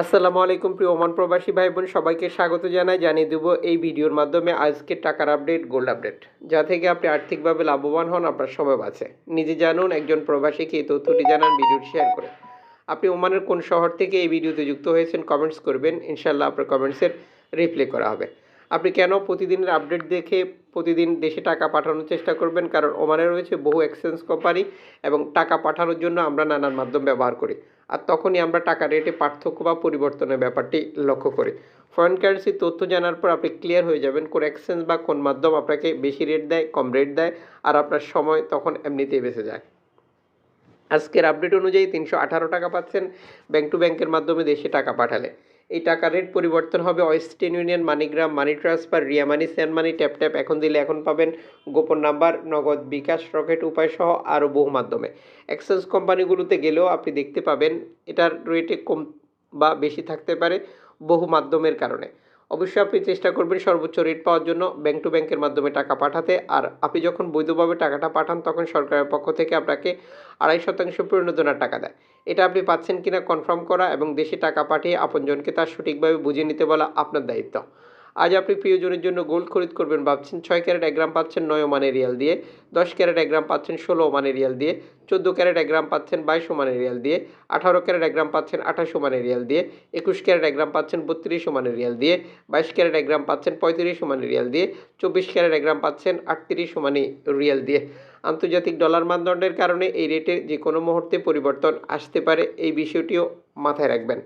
আসসালামু আলাইকুম প্রিয় ওমান প্রবাসী ভাই বোন সবাইকে স্বাগত জানাই, জানিয়ে দেবো এই ভিডিওর মাধ্যমে আজকের টাকার আপডেট গোল্ড আপডেট যা থেকে আপনি আর্থিকভাবে লাভবান হন, আপনার সময় আছে নিজে জানুন, একজন প্রবাসীকে এই তথ্যটি জানান, ভিডিওটি শেয়ার করে। আপনি ওমানের কোন শহর থেকে এই ভিডিওতে যুক্ত হয়েছেন কমেন্টস করবেন ইনশাল্লাহ আপনার কমেন্টসের রিপ্লাই করা হবে। আপনি কেন প্রতিদিনের আপডেট দেখে প্রতিদিন দেশে টাকা পাঠানোর চেষ্টা করবেন? কারণ ওমানে রয়েছে বহু এক্সচেঞ্জ কোম্পানি এবং টাকা পাঠানোর জন্য আমরা নানান মাধ্যম ব্যবহার করি। আর তখনই আমরা টাকা রেটে পার্থক্য বা পরিবর্তনের ব্যাপারটি লক্ষ্য করি। ফরেন কারেন্সির তথ্য জানার পর আপনি ক্লিয়ার হয়ে যাবেন কোন এক্সচেঞ্জ বা কোন মাধ্যম আপনাকে বেশি রেট দেয়, কম রেট দেয়, আর আপনার সময় তখন এমনিতেই বেঁচে যায়। আজকের আপডেট অনুযায়ী তিনশো আঠারো টাকা পাচ্ছেন। ব্যাংক টু ব্যাংকের মাধ্যমে দেশে টাকা পাঠালে। এই টাকার রেট পরিবর্তন হবে Western Union MoneyGram money transfer Ria money send money tap tap এখন দিলে এখন পাবেন গোপন নাম্বার, নগদ বিকাশ, রকেট উপায় সহ আরও বহু মাধ্যমে। এক্সচেঞ্জ কোম্পানিগুলোতে গেলেও আপনি দেখতে পাবেন এটার রেটে কম বা বেশি থাকতে পারে বহু মাধ্যমের কারণে। অবশ্যই আপনি চেষ্টা করবেন সর্বোচ্চ রেট পাওয়ার জন্য ব্যাংক টু ব্যাংকের মাধ্যমে টাকা পাঠাতে। আর আপনি যখন বৈধভাবে টাকাটা পাঠান, তখন সরকারের পক্ষ থেকে আপনাকে আড়াই শতাংশ প্রণোদনার টাকা দেয়। এটা আপনি পাচ্ছেন কিনা কনফার্ম করা এবং দেশে টাকা পাঠিয়ে আপনজনকে তার সঠিকভাবে বুঝিয়ে নিতে বলা আপনার দায়িত্ব। আজ আপনি প্রিয়জনের জন্য গোল্ড খরিদ করবেন ভাবছেন, ছয় ক্যারেট এক গ্রাম পাচ্ছেন নয় ওমানের রিয়াল দিয়ে, দশ ক্যারেট এক গ্রাম পাচ্ছেন ষোলো ওমানের রিয়াল দিয়ে, চোদ্দ ক্যারেট এক গ্রাম পাচ্ছেন বাইশ ওমানের রিয়াল দিয়ে, আঠারো ক্যারেট এক গ্রাম পাচ্ছেন আঠাশ ওমানের রিয়াল দিয়ে, একুশ ক্যারেট এক গ্রাম পাচ্ছেন বত্রিশ ওমানের রিয়াল দিয়ে, বাইশ ক্যারেট এক গ্রাম পাচ্ছেন পঁয়ত্রিশ ওমানের রিয়াল দিয়ে, চব্বিশ ক্যারেট এক গ্রাম পাচ্ছেন আটত্রিশ ওমানি রিয়াল দিয়ে। আন্তর্জাতিক ডলার মানদণ্ডের কারণে এই রেটে যে কোনো মুহূর্তে পরিবর্তন আসতে পারে, এই বিষয়টিও মাথায় রাখবেন।